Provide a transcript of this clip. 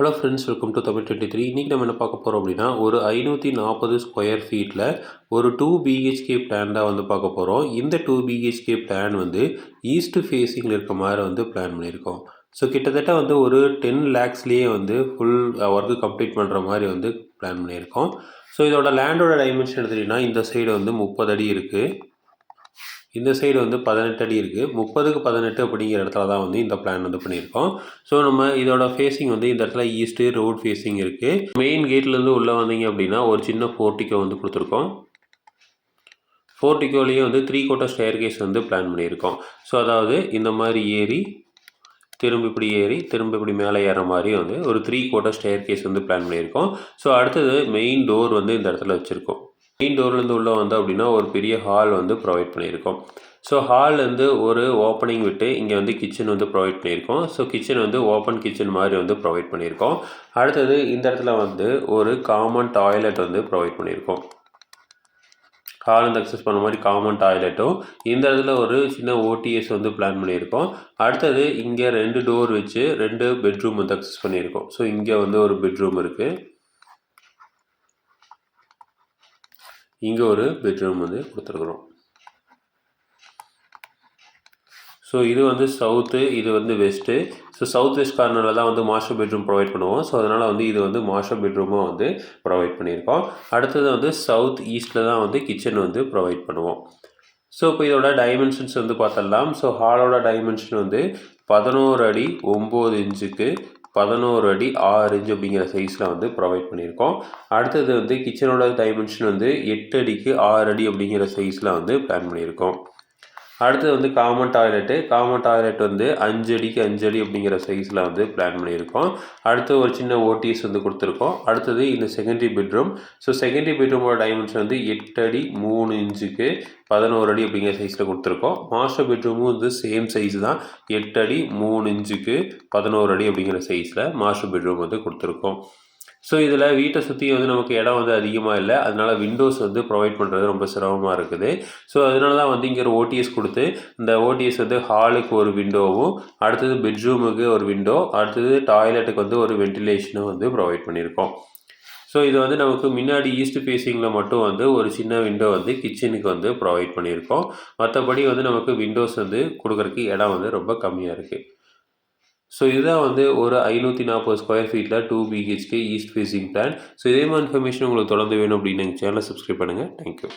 Hello friends welcome to Tamil twenty three இன்றைக்கி நம்ம என்ன பார்க்க போகிறோம் அப்படின்னா ஒரு ஐநூற்றி நாற்பது ஸ்கொயர் ஃபீட்டில் ஒரு டூ பிஹெச்கே பிளான் தான் வந்து பார்க்க போகிறோம் இந்த டூ பிஹெச்கே பிளான் வந்து ஈஸ்ட் ஃபேஸிங்கில் இருக்க மாதிரி வந்து பிளான் பண்ணியிருக்கோம். ஸோ கிட்டத்தட்ட வந்து ஒரு டென் லேக்ஸ்லேயே வந்து ஃபுல் ஒர்க்கு கம்ப்ளீட் பண்ணுற மாதிரி வந்து பிளான் பண்ணியிருக்கோம். ஸோ இதோட லேண்டோட டைமென்ஷன் எடுத்துகிட்டிங்கன்னா இந்த சைடு வந்து முப்பது அடி இருக்குது இந்த சைடு வந்து பதினெட்டு அடி இருக்குது முப்பதுக்கு பதினெட்டு அப்படிங்கிற இடத்துல தான் வந்து இந்த பிளான் வந்து பண்ணியிருக்கோம். ஸோ நம்ம இதோட ஃபேஸிங் வந்து இந்த இடத்துல ஈஸ்ட்டு ரோட் ஃபேஸிங் இருக்குது மெயின் கேட்லேருந்து உள்ளே வந்தீங்க அப்படின்னா ஒரு சின்ன போர்ட்டிக்கோ வந்து கொடுத்துருக்கோம். ஃபோர்ட்டிக்கோலேயே வந்து த்ரீ கோட்டர் ஸ்டேர் கேஸ் வந்து பிளான் பண்ணியிருக்கோம். ஸோ அதாவது இந்த மாதிரி ஏறி திரும்ப இப்படி ஏறி திரும்ப இப்படி மேலே ஏற மாதிரி வந்து ஒரு த்ரீ கோட்டர் ஸ்டேர் கேஸ் வந்து பிளான் பண்ணியிருக்கோம். ஸோ அடுத்தது மெயின் டோர் வந்து இந்த இடத்துல வச்சுருக்கோம். மெயின் டோர்லேருந்து உள்ளே வந்து அப்படின்னா ஒரு பெரிய ஹால் வந்து ப்ரொவைட் பண்ணியிருக்கோம். ஸோ ஹால்லேருந்து ஒரு ஓப்பனிங் விட்டு இங்கே வந்து கிச்சன் வந்து ப்ரொவைட் பண்ணியிருக்கோம். ஸோ கிச்சன் வந்து ஓப்பன் கிச்சன் மாதிரி வந்து ப்ரொவைட் பண்ணியிருக்கோம். அடுத்தது இந்த இடத்துல வந்து ஒரு காமன் டாய்லெட் வந்து ப்ரொவைட் பண்ணியிருக்கோம். ஹால் வந்து அக்சஸ் பண்ண மாதிரி காமன் டாய்லெட்டும் இந்த இடத்துல ஒரு சின்ன ஓடிஎஸ் வந்து பிளான் பண்ணியிருக்கோம். அடுத்தது இங்கே ரெண்டு டோர் வச்சு ரெண்டு பெட்ரூம் வந்து அக்சஸ் பண்ணியிருக்கோம். ஸோ இங்கே வந்து ஒரு பெட்ரூம் இருக்குது இங்கே ஒரு பெட்ரூம் வந்து கொடுத்துருக்குறோம். ஸோ இது வந்து சவுத்து இது வந்து வெஸ்ட்டு ஸோ சவுத் வெஸ்ட் கார்னரில் தான் வந்து மாஸ்டர் பெட்ரூம் ப்ரொவைட் பண்ணுவோம். ஸோ அதனால் வந்து இது வந்து மாஸ்டர் பெட்ரூமாக வந்து ப்ரொவைட் பண்ணியிருக்கோம். அடுத்தது வந்து சவுத் ஈஸ்ட்டில் தான் வந்து கிச்சன் வந்து ப்ரொவைட் பண்ணுவோம். ஸோ இப்போ இதோட டைமென்ஷன்ஸ் வந்து பார்த்தலாம் ஸோ ஹாலோட டைமென்ஷன் வந்து பதினோரு அடி ஒம்பது இன்ச்சுக்கு பதினோரு அடி ஆறு இன்ச் அப்படிங்கிற சைஸில் வந்து ப்ரொவைட் பண்ணியிருக்கோம். அடுத்தது வந்து கிச்சனோட டைமென்ஷன் வந்து எட்டு அடிக்கு ஆறு அடி அப்படிங்கிற சைஸில் வந்து பிளான் பண்ணியிருக்கோம். அடுத்தது வந்து காமன் டாய்லெட்டு காமன் டாய்லெட் வந்து அஞ்சு அடிக்கு அஞ்சு அடி அப்படிங்கிற சைஸில் வந்து பிளான் பண்ணியிருக்கோம். அடுத்து ஒரு சின்ன ஓடிஎஸ் வந்து கொடுத்துருக்கோம். அடுத்தது இந்த செகண்டரி பெட்ரூம் ஸோ செகண்டரி பெட்ரூமோட டைமென்ஷன் வந்து எட்டு அடி மூணு இன்ச்சுக்கு பதினோரு அடி அப்படிங்கிற சைஸில் கொடுத்துருக்கோம். மாஸ்டர் பெட்ரூமும் வந்து சேம் சைஸ் தான். எட்டு அடி மூணு இன்ச்சுக்கு பதினோரு அடி அப்படிங்கிற சைஸில் மாஸ்டர் பெட்ரூம் வந்து கொடுத்துருக்கோம். ஸோ இதில் வீட்டை சுற்றி வந்து நமக்கு இடம் வந்து அதிகமாக இல்லை. அதனால் விண்டோஸ் வந்து ப்ரொவைட் பண்ணுறது ரொம்ப சிரமமாக இருக்குது. ஸோ அதனால தான் வந்து இங்கே ஒரு ஓடிஎஸ் கொடுத்து இந்த ஓடிஎஸ் வந்து ஹாலுக்கு ஒரு விண்டோவும் அடுத்தது பெட்ரூமுக்கு ஒரு விண்டோ அடுத்தது டாய்லெட்டுக்கு வந்து ஒரு வென்டிலேஷனும் வந்து ப்ரொவைட் பண்ணியிருக்கோம் ஸோ இது வந்து நமக்கு முன்னாடி ஈஸ்ட் ஃபேஸிங்கில் மட்டும் வந்து ஒரு சின்ன விண்டோ வந்து கிச்சனுக்கு வந்து ப்ரொவைட் பண்ணியிருக்கோம் மற்றபடி வந்து நமக்கு விண்டோஸ் வந்து கொடுக்குறக்கு இடம் வந்து ரொம்ப கம்மியாக இருக்குது ஸோ இதுதான் வந்து ஒரு ஐநூற்றி நாற்பது ஸ்கொயர் ஃபீட்டில் two BHK east facing plan so இதே மாதிரி இன்ஃபர்மேஷன் உங்களுக்கு தொடர்ந்து வேணும் அப்படின்னு எங்கள் சேனலை சப்ஸ்கிரைப் பண்ணுங்கள் தேங்க்யூ